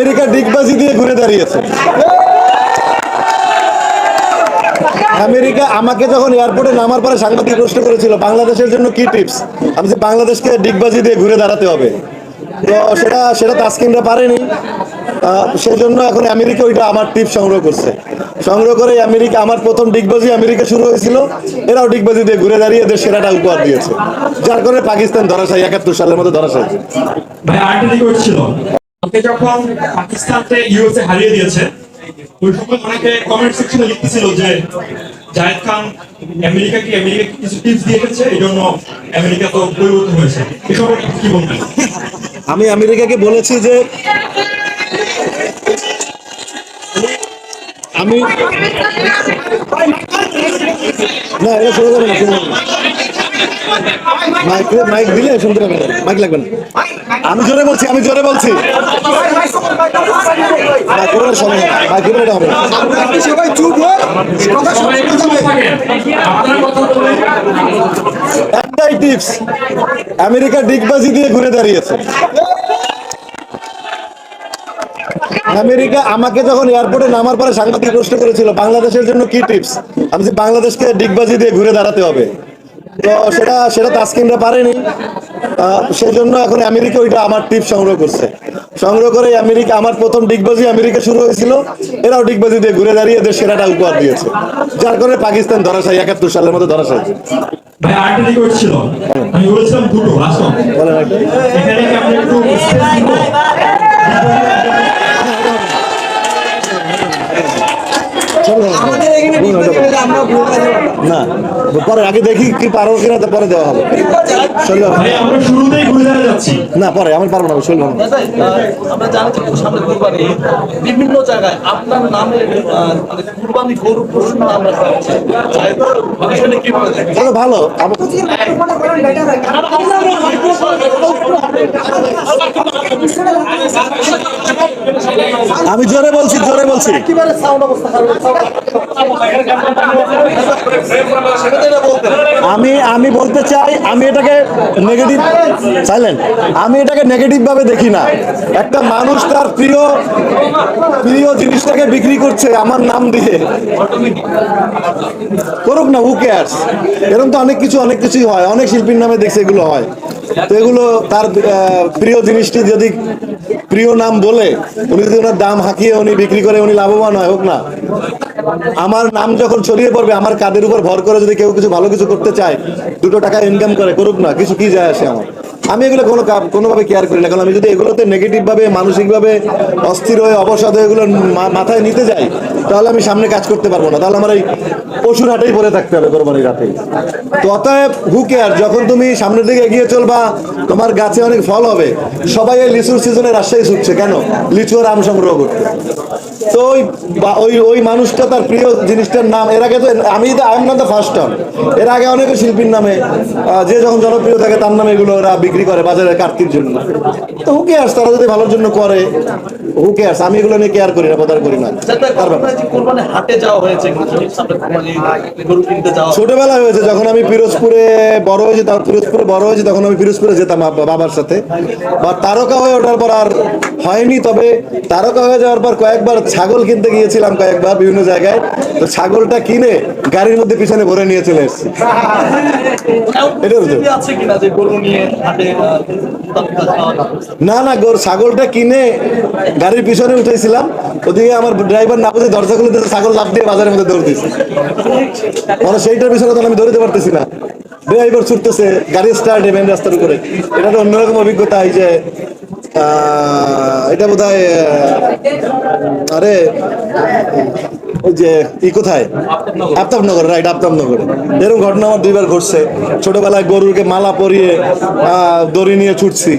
America ডিগবাজি দিয়ে ঘুরে দাঁড়িয়েছে। আমেরিকা আমাকে যখন এয়ারপোর্টে নামার পরে সাংবাদিক প্রশ্ন করেছিল, বাংলাদেশের জন্য কি টিপস? আমি যে বাংলাদেশকে ডিগবাজি দিয়ে ঘুরে দাঁড়াতে হবে। তো সেটা সেটা তাস্কিনরা পারেনি। সেই জন্য এখন আমেরিকা ওইটা আমার টিপ সংগ্রহ করছে। সংগ্রহ করে আমেরিকা, আমার প্রথম ডিগবাজি আমেরিকা শুরু হয়েছিল। এরাও ডিগবাজি দিয়ে ঘুরে দাঁড়িয়ে এদের সেরাটা উপহার দিয়েছে। যার কারণে পাকিস্তান ধরাশায়ী, একাত্তর সালের মধ্যে ধরাশায়ী। যখন পাকিস্তানকে ইউএসএ হারিয়ে দিয়েছে ওই সময় অনেকে কমেন্ট সেকশনে লিখতেছিল যে জায়েদ খান আমেরিকাকে আমেরিকা কিছু টিপস দিয়ে গেছে এই জন্য আমেরিকা তো পরিবর্তন হয়েছে। কি বলবেন? আমি আমেরিকাকে বলেছি যে আমি না, এটা না মাইক মাইক দিলে শুনতে পাবে না মাইক লাগবে না। আমি জোরে বলছি আমি জোরে বলছি। সময় হবে সবাই চুপ একটাই টিপস আমেরিকা ডিগবাজি দিয়ে ঘুরে দাঁড়িয়েছে। আমেরিকা আমাকে যখন এয়ারপোর্টে নামার পরে সাংবাদিক প্রশ্ন করেছিল বাংলাদেশের জন্য কি টিপস আমি যে বাংলাদেশকে ডিগবাজি দিয়ে ঘুরে দাঁড়াতে হবে। তো সেটা সেটা তাস্কিনরা পারেনি। আহ, সেই জন্য এখন আমেরিকা ওইটা আমার টিপস সংগ্রহ করছে। সংগ্রহ করে আমেরিকা আমার প্রথম ডিগবাজি আমেরিকা শুরু হয়েছিল। এরাও ডিগবাজি দিয়ে ঘুরে দাঁড়িয়ে এদের সেরাটা উপহার দিয়েছে। যার কারণে পাকিস্তান ধরাশায়ী একাত্তর সালের মতো ধরাশায়ী। ভাই আরেকটা রিকোয়েস্ট ছিল আমি বলেছিলাম দুটো লাস্ট এখানে কি আপনি একটু স্পেস দিব? আমাদের না পরে আগে দেখি কি পারো কিনা তো পরে দেওয়া হবে যাচ্ছি না পরে আমি পারব না আমরা জানি যে সামনে কুরবানি বিভিন্ন জায়গায় আপনার নামে মানে কুরবানি গরু প্রশ্ন আমরা তাহলে ভালো আমি জোরে বলছি জোরে বলছি। একেবারে সাউন্ড অবস্থা আমি আমি বলতে চাই আমি এটাকে নেগেটিভ চাইলেন আমি এটাকে নেগেটিভ ভাবে দেখি না। একটা মানুষ তার প্রিয় প্রিয় জিনিসটাকে বিক্রি করছে আমার নাম দিয়ে। করুক না হু কেয়ার্স এরকম তো অনেক কিছু অনেক কিছুই হয়। অনেক শিল্পীর নামে দেখছে এগুলো হয়। তো এগুলো তার প্রিয় জিনিসটি যদি প্রিয় নাম বলে উনি যদি ওনার দাম হাঁকিয়ে উনি বিক্রি করে উনি লাভবান হয়, হোক না। আমার নাম যখন ছড়িয়ে পড়বে, আমার কাদের উপর ভর করে যদি কেউ কিছু ভালো কিছু করতে চায়, দুটো টাকা ইনকাম করে, করুক না, কিছু কি যায় আসে আমার। আমি এগুলো কোনো কোনোভাবে কেয়ার করি না। কারণ আমি যদি এগুলোতে নেগেটিভ ভাবে, মানসিকভাবে অস্থির হয়ে, অবসাদ হয়ে এগুলো মাথায় নিতে যাই, তাহলে আমি সামনে কাজ করতে পারব না। তাহলে আমার এই পশুর হাটেই পরে থাকতে হবে কোরবানির হাটেই তো অতএব হু কেয়ার যখন তুমি সামনের দিকে এগিয়ে চলবা, তোমার গাছে অনেক ফল হবে। সবাই এই লিচুর সিজনে রাজশাহী ছুটছে কেন? লিচু আর আম সংগ্রহ করতে। তো ওই ওই ওই মানুষটা তার প্রিয় জিনিসটার নাম। এর আগে তো আমি তো I am not the first time এর আগে অনেক শিল্পীর নামে যে যখন জনপ্রিয় থাকে, তার নামে এগুলো ওরা বিক্রি করে বাজারে কাটতির জন্য। তো হু কেয়ার্স তারা যদি ভালোর জন্য করে হু কেয়ার্স আমি এগুলো নিয়ে কেয়ার করি না প্রদার করি না। তার যাওয়া হয়েছে ছোটবেলায় যখন আমি পিরোজপুরে বড় হয়েছি তখন পিরোজপুরে বড় হয়েছি তখন আমি পিরোজপুরে যেতাম বাবার সাথে। বা তারকা হয়ে ওঠার পর আর হয়নি তবে তারকা হয়ে যাওয়ার পর কয়েকবার ছাগল কিনতে গিয়েছিলাম কয়েকবার বিভিন্ন জায়গায়। তো ছাগলটা কিনে গাড়ির মধ্যে পিছনে ভরে নিয়ে চলে এসেছি। এটা। আছে কিনা যে গরু নিয়ে হাটে না না গোর ছাগলটা কিনে গাড়ির পিছনে উঠেছিলাম ওদিকে আমার ড্রাইভার না বুঝে দরজা খুলে ছাগল লাভ দিয়ে বাজারের মধ্যে দৌড় দিয়েছে। মানে সেইটার পিছনে তখন আমি দৌড়তে পারতেছি না। ড্রাইভার ছুটতেছে, গাড়ি স্টার্ট মেন রাস্তার উপরে। এটা তো অন্যরকম অভিজ্ঞতা এই যে এটা বোধ আরে যে, ই কোথায়? আফতাবনগর রাইট এরকম ঘটনা আমার দুইবার ঘটছে। ছোটবেলায় মালা পরিয়ে দড়ি নিয়ে ছুটছি।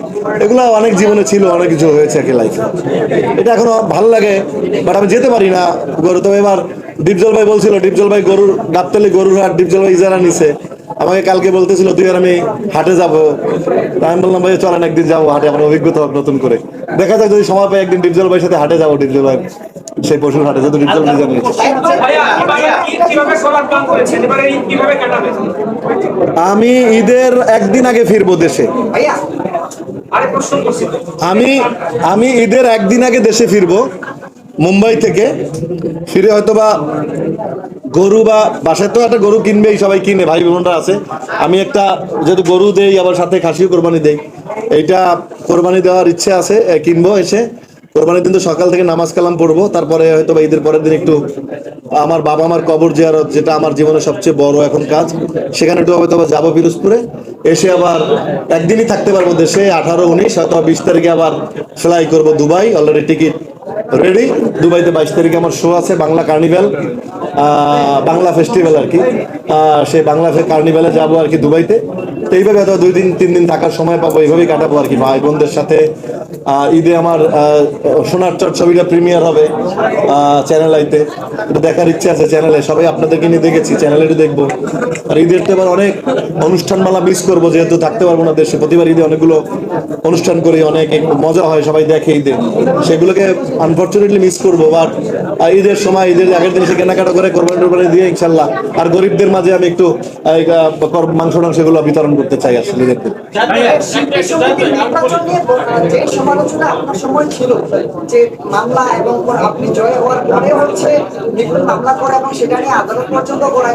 এগুলো অনেক জীবনে ছিল, অনেক কিছু হয়েছে আর কি লাইফে এটা এখনও ভালো লাগে বাট আমি যেতে পারি না গরু। তবে এবার ডিপজল ভাই বলছিল ডিপজল ভাই গরুর, গাবতলি গরুর হাট ডিপজল ভাই ইজারা নিছে। আমাকে কালকে বলতেছিল তুই আর আমি হাটে যাব। আমি বললাম ভাই চলেন একদিন যাব হাটে আমার অভিজ্ঞতা হোক নতুন করে। দেখা যাক যদি সময় পাই একদিন ডিপজল ভাইয়ের সাথে হাটে যাব ডিপজল ভাই। সেই পশুর হাটে যেহেতু ডিপজল কীভাবে কাটাবেন আমি ঈদের একদিন আগে ফিরবো দেশে। আমি আমি ঈদের একদিন আগে দেশে ফিরবো মুম্বাই থেকে। ফিরে হয়তো বা গরু বা বাসায় তো একটা গরু কিনবেই, সবাই কিনে, ভাই বোনরা আছে। আমি একটা যেহেতু গরু দেই, আবার সাথে খাসিও কোরবানি দেই। এইটা কোরবানি দেওয়ার ইচ্ছে আছে কিনবো এসে। কোরবানির দিন তো সকাল থেকে নামাজ কালাম পড়ব, তারপরে হয়তো বা ঈদের পরের দিন একটু আমার বাবা মার কবর জিয়ারত, যেটা আমার জীবনের সবচেয়ে বড় এখন কাজ, সেখানে একটু হয়তো বা যাব পিরোজপুরে এসে আবার একদিনই থাকতে পারব দেশে, আঠারো, উনিশ হয়তো বিশ তারিখে আবার ফ্লাই করব দুবাই অলরেডি টিকিট রেডি দুবাইতে বাইশ তারিখে আমার শো আছে, বাংলা কার্নিভ্যাল বাংলা ফেস্টিভ্যাল আর কি। সেই বাংলা কার্নিভ্যালে যাব আর কি দুবাইতে। তো এইভাবে হয়তো দুই দিন, তিন দিন থাকার সময় পাবো, এইভাবেই কাটাবো আর কি। ভাই বোনদের সাথে ঈদে আমার সোনার চট ছবিটা প্রিমিয়ার হবে চ্যানেল আইতে। এটা দেখার ইচ্ছে আছে চ্যানেলে সবাই আপনাদেরকে নিয়ে দেখেছি চ্যানেলে দেখব। আর ঈদের তো এবার অনেক অনুষ্ঠানমালা মিস করব, যেহেতু থাকতে পারব না দেশে। প্রতিবার ঈদে অনেকগুলো অনুষ্ঠান করি, অনেক মজা হয়, সবাই দেখে ঈদে। সেগুলোকে আনফর্চুনেটলি মিস করব বাট ঈদের সময়, ঈদের আগের দিন এসে কেনাকাটা করে কোরবানি টোরবানি দিয়ে ইনশাল্লাহ। আর গরিবদের মাঝে আমি একটু মাংস টাংস এগুলো বিতরণ করতে চাই আসলে যে সমালোচনা আপনার সময় ছিল যে মামলা এবং আপনি জয় হওয়ার পরে হচ্ছে মামলা করে এবং সেটা নিয়ে আদালত পর্যন্ত করা